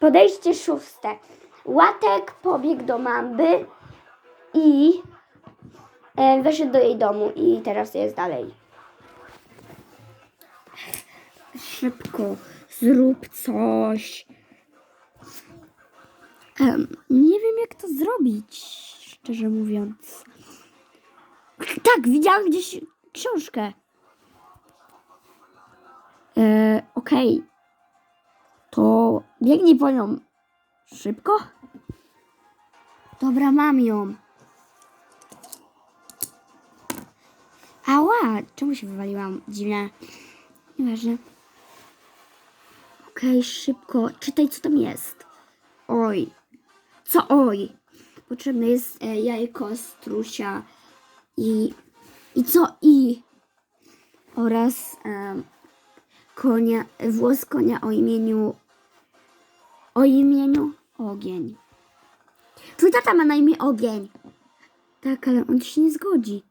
Podejście szóste. Łatek pobiegł do Mamby i e, do jej domu i teraz jest dalej. Szybko, zrób coś. Em, nie wiem, jak to zrobić, szczerze mówiąc. Tak, widziałam gdzieś książkę. E, Okej. To biegnij po nią. Szybko? Dobra, mam ją. Ała, czemu się wywaliłam? Dziwne. Nieważne. Okej, szybko. Czytaj, co tam jest. Oj. Co oj? Potrzebne jest e, jajko strusia i... I co i? Oraz em, konia, włos konia o imieniu... O imieniu Ogień. Twój tata ma na imię Ogień. Tak, ale on się nie zgodzi.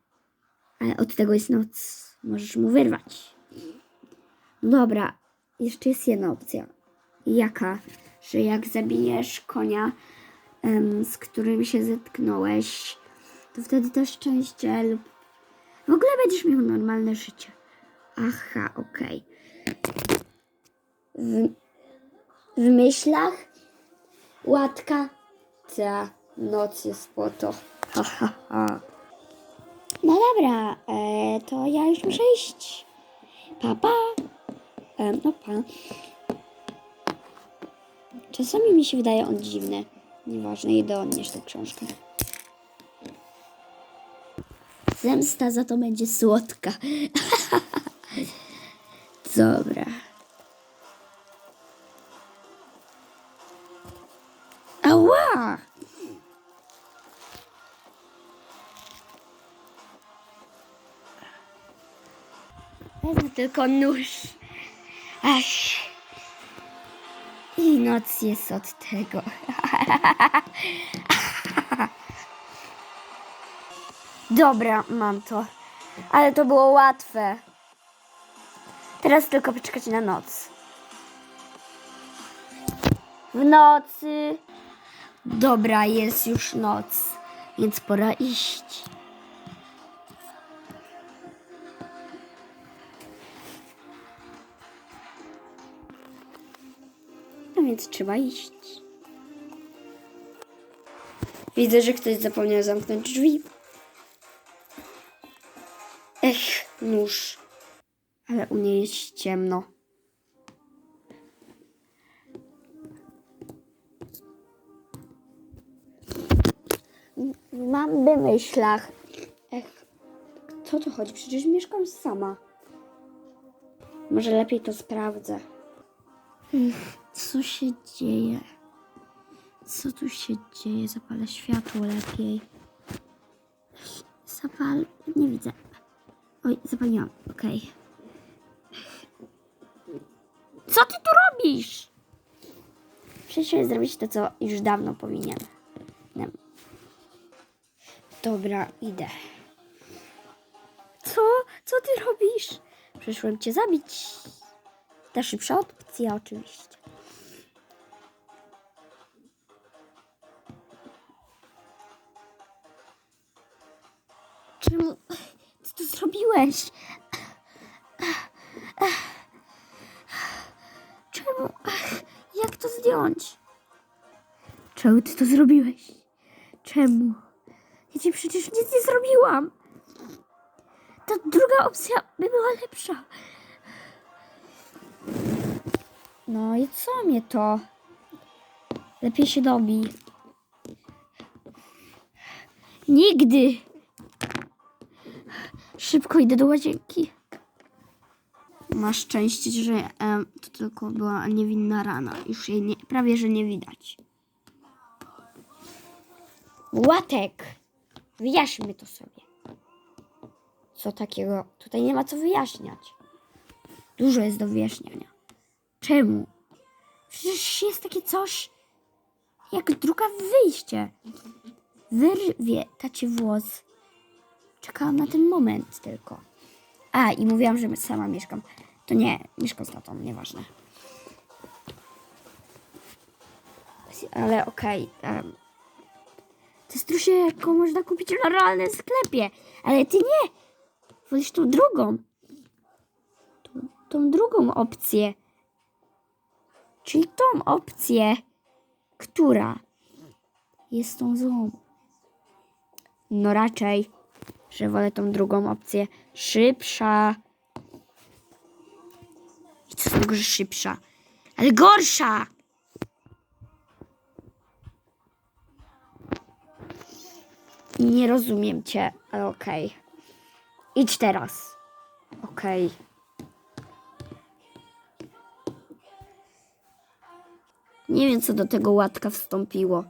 Ale od tego jest noc. Możesz mu wyrwać. Dobra, jeszcze jest jedna opcja. Jaka? Że jak zabijesz konia, z którym się zetknąłeś, to wtedy to szczęście lub w ogóle będziesz miał normalne życie. Aha, okej. W, w myślach łatka ta noc jest po to. No dobra, e, to ja już muszę iść. Pa, pa. E, no pa. Czasami mi się wydaje on dziwny. Nieważne, idę odnieść tę książkę. Zemsta za to będzie słodka. Dobra. Ała! Wezmę tylko nóż. Ach. I noc jest od tego. Dobra, mam to. Ale to było łatwe. Teraz tylko poczekać na noc. W nocy. Dobra, jest już noc, więc pora iść. No więc trzeba iść. Widzę, że ktoś zapomniał zamknąć drzwi. Ech, nóż. Ale u niej jest ciemno. Mam w myślach. Ech, co to chodzi? Przecież mieszkam sama. Może lepiej to sprawdzę. Co się dzieje? Co tu się dzieje? Zapalę światło lepiej. Zapal... Nie widzę. Oj, zapaliłam. Okej. Co ty tu robisz? Przecież zrobić to, co już dawno powinienem. Dobra, idę. Co? Co ty robisz? Przyszłem cię zabić. Ta szybsza opcja oczywiście. Czemu ty to zrobiłeś? Czemu? Jak to zdjąć? Czemu ty to zrobiłeś? Czemu? Ja ci przecież nic nie zrobiłam. Ta druga opcja by była lepsza. No i co mnie to? Lepiej się dobi. Nigdy. Szybko idę do łazienki. Masz szczęście, że em, to tylko była niewinna rana. Już jej nie, prawie, że nie widać. Łatek! Wyjaśnmy to sobie. Co takiego? Tutaj nie ma co wyjaśniać. Dużo jest do wyjaśniania. Czemu? Przecież jest takie coś jak druga wyjście. Wyrwie tacie włos. Czekałam na ten moment tylko. A, i mówiłam, że sama mieszkam. To nie, mieszkam z tatą, nieważne. ale okej. em. To jest trusie, jaką można kupić w normalnym sklepie, ale ty nie. Wolisz tą drugą. Tą, tą drugą opcję. Czyli tą opcję, która jest tą złą. No raczej, że wolę tą drugą opcję. Szybsza. I co z tego, że szybsza? Ale gorsza! Nie rozumiem cię, ale okej. Idź teraz. Okej. Nie wiem, co do tego łatka wstąpiło.